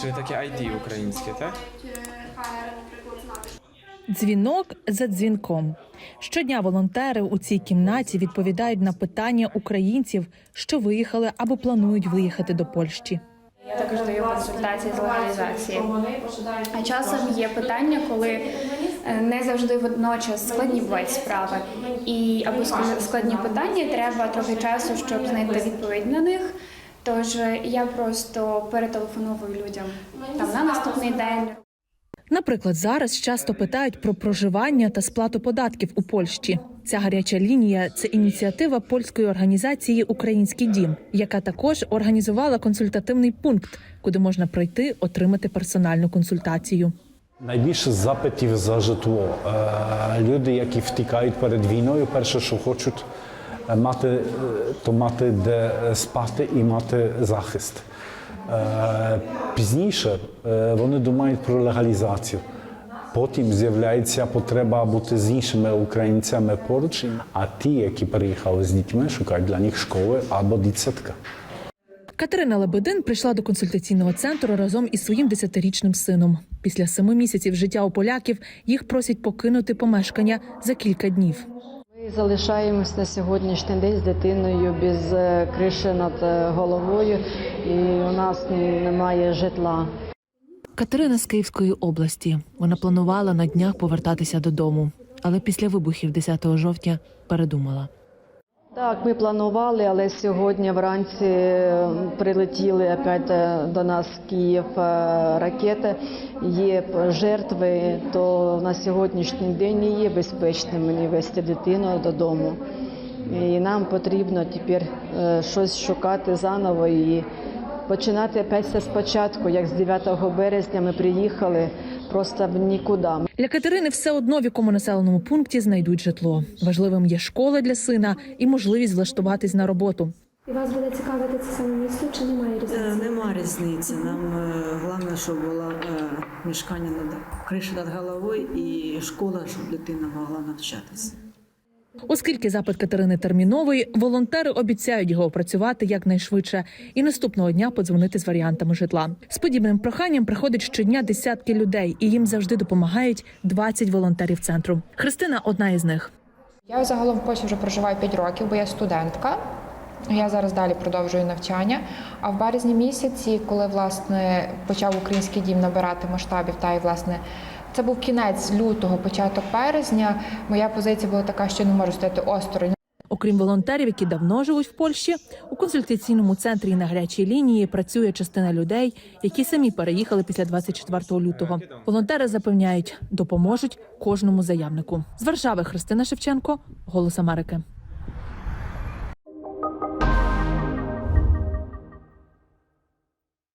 czyli takie ID українське, так? Дзвінок за дзвінком. Щодня волонтери у цій кімнаті відповідають на питання українців, що виїхали або планують виїхати до Польщі. Я також даю консультації з легалізації. А часом є питання, коли е, не завжди водночас складні бувають справи, і або ск- складні питання треба трохи часу, щоб знайти відповідь на них. Тож е, я просто перетелефоную людям там на наступний день. Наприклад, зараз часто питають про проживання та сплату податків у Польщі. Ця гаряча лінія це ініціатива польської організації Український дім, яка також організувала консультативний пункт, куди можна прийти отримати персональну консультацію. Найбільше запитів за житло. Е, Люди, які втікають перед війною, перше, що хочуть мати, е, то мати де е, спати і мати захист. Е, Пізніше е, вони думають про легалізацію. Потім з'являється потреба бути з іншими українцями поруч, а ті, які переїхали з дітьми, шукають для них школи або дитсадка. Катерина Лебедин прийшла до консультаційного центру разом із своїм десятирічним сином. Після семи місяців життя у поляків їх просять покинути помешкання за кілька днів. Залишаємось на сьогоднішній день з дитиною без е, криші над е, головою, і у нас немає житла. Катерина з Київської області. Вона планувала на днях повертатися додому, але після вибухів 10 жовтня передумала. Так, ми планували, але сьогодні вранці прилетіли опять е, до нас Київ е, ракети. Є жертви, то на сьогоднішній день не є безпечним мені вести дитину додому. І нам потрібно тепер е, щось шукати заново і починати опять все спочатку. Як з 9 березня ми приїхали, просто в нікуди. Для Катерини все одно в якому населеному пункті знайдуть житло. Важливим є школа для сина і можливість влаштуватись на роботу. І вас буде цікавити це саме місто чи немає Е, різниці? Нема різниці. Нам е, головне, щоб була е, мішкання над криша над головою і школа, щоб дитина могла навчатися. Оскільки запит Катерини терміновий, волонтери обіцяють його опрацювати якнайшвидше і наступного дня подзвонити з варіантами житла. З подібним проханням приходять щодня десятки людей, і їм завжди допомагають 20 волонтерів центру. Христина одна із них. Я загалом в Польщі вже проживаю 5 років, бо я студентка. Я зараз далі продовжую навчання. А в березні місяці, коли власне почав український дім набирати масштабів, та й власне це був кінець лютого, початок березня. Моя позиція була така, що не можу стояти осторонь. Окрім волонтерів, які давно живуть в Польщі, у консультаційному центрі на гарячій лінії працює частина людей, які самі переїхали після 24 лютого. Волонтери запевняють, допоможуть кожному заявнику. З Варшави Христина Шевченко, Голос Америки.